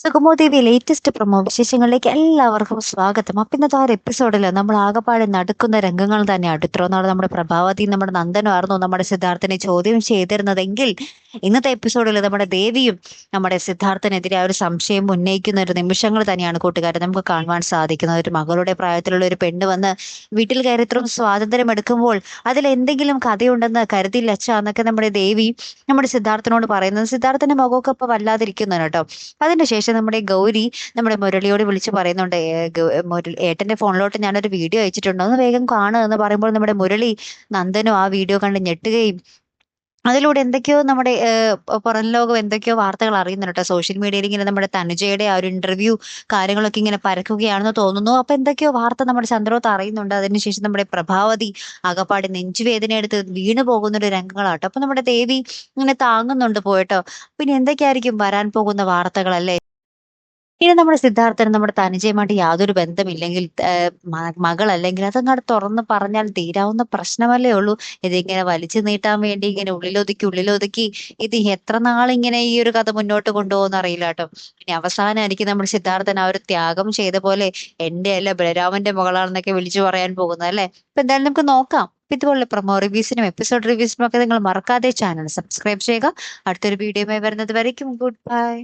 സുഗമോ ദേവി latest promo വിശേഷങ്ങളിലേക്ക് എല്ലാവർക്കും സ്വാഗതം. അപ്പൊ ഇന്നത്തെ ആ ഒരു എപ്പിസോഡിൽ നമ്മൾ ആകെപ്പാടെ നടക്കുന്ന രംഗങ്ങൾ തന്നെയാണ്. ഇത്രയും നാൾ നമ്മുടെ പ്രഭാവതി നമ്മുടെ നന്ദനമായിരുന്നു നമ്മുടെ സിദ്ധാർത്ഥനെ ചോദ്യം ചെയ്തിരുന്നതെങ്കിൽ ഇന്നത്തെ എപ്പിസോഡിൽ നമ്മുടെ ദേവിയും നമ്മുടെ സിദ്ധാർത്ഥനെതിരെ ഒരു സംശയം ഉന്നയിക്കുന്ന ഒരു നിമിഷങ്ങൾ തന്നെയാണ് കൂട്ടുകാരെ നമുക്ക് കാണുവാൻ സാധിക്കുന്നത്. ഒരു മകളുടെ പ്രായത്തിലുള്ള ഒരു പെണ്ണ് വന്ന് വീട്ടിൽ കയറി സ്വാതന്ത്ര്യം എടുക്കുമ്പോൾ അതിൽ എന്തെങ്കിലും കഥയുണ്ടെന്ന് കരുതില്ല. അച്ഛ എന്നൊക്കെ നമ്മുടെ ദേവി നമ്മുടെ സിദ്ധാർത്ഥനോട് പറയുന്നത്. സിദ്ധാർത്ഥന്റെ മുഖമൊക്കെ ഇപ്പൊ വല്ലാതിരിക്കുന്നു കേട്ടോ. അതിനുശേഷം നമ്മുടെ ഗൗരി നമ്മുടെ മുരളിയോട് വിളിച്ച് പറയുന്നുണ്ട് "ഏ, ഏട്ടന്റെ ഫോണിലോട്ട് ഞാനൊരു വീഡിയോ അയച്ചിട്ടുണ്ട്? ഒന്ന് വേഗം കാണുക എന്ന് പറയുമ്പോൾ നമ്മുടെ മുരളി നന്ദനും ആ വീഡിയോ കണ്ട് ഞെട്ടുകയും അതിലൂടെ എന്തൊക്കെയോ നമ്മുടെ പുറം ലോകം എന്തൊക്കെയോ വാർത്തകൾ അറിയുന്നുണ്ട് സോഷ്യൽ മീഡിയയിൽ ഇങ്ങനെ നമ്മുടെ തനുജയുടെ ആ ഒരു ഇന്റർവ്യൂ കാര്യങ്ങളൊക്കെ ഇങ്ങനെ പരക്കുകയാണെന്ന് തോന്നുന്നു. അപ്പൊ എന്തൊക്കെയോ വാർത്ത നമ്മുടെ ചന്ദ്രോത്ത് അറിയുന്നുണ്ട്. അതിനുശേഷം നമ്മുടെ പ്രഭാവതി അകപ്പാടി നെഞ്ചുവേദന എടുത്ത് വീണു പോകുന്ന ഒരു രംഗങ്ങളാട്ടോ. അപ്പൊ നമ്മുടെ ദേവി ഇങ്ങനെ താങ്ങുന്നുണ്ട് പോയിട്ടോ. പിന്നെ എന്തൊക്കെയായിരിക്കും വരാൻ പോകുന്ന വാർത്തകൾ അല്ലേ ഇനി നമ്മുടെ സിദ്ധാർത്ഥന് നമ്മുടെ തനുജയുമായിട്ട് യാതൊരു ബന്ധമില്ലെങ്കിൽ മകൾ അല്ലെങ്കിൽ അതങ്ങോട്ട് തുറന്ന് പറഞ്ഞാൽ തീരാവുന്ന പ്രശ്നമല്ലേ ഉള്ളൂ. ഇതിങ്ങനെ വലിച്ചു നീട്ടാൻ വേണ്ടി ഇങ്ങനെ ഉള്ളിലൊതുക്കി ഉള്ളിലൊതുക്കി ഇത് എത്ര നാളിങ്ങനെ ഈ ഒരു കഥ മുന്നോട്ട് കൊണ്ടുപോകുന്ന അറിയില്ല കേട്ടോ. ഇനി അവസാനം എനിക്ക് നമ്മുടെ സിദ്ധാർത്ഥൻ ആ ഒരു ത്യാഗം ചെയ്ത പോലെ എന്റെ അല്ല ബലരാമന്റെ മകളാണെന്നൊക്കെ വിളിച്ചു പറയാൻ പോകുന്നത് അല്ലെ? അപ്പൊ എന്തായാലും നമുക്ക് നോക്കാം. ഇതുപോലെ ഇതുപോലുള്ള പ്രൊമോ റിവ്യൂസിനും എപ്പിസോഡ് റിവ്യൂസിനും ഒക്കെ നിങ്ങൾ മറക്കാതെ ചാനൽ സബ്സ്ക്രൈബ് ചെയ്യുക. അടുത്തൊരു വീഡിയോയുമായി വരുന്നത് വരയ്ക്കും. Good bye.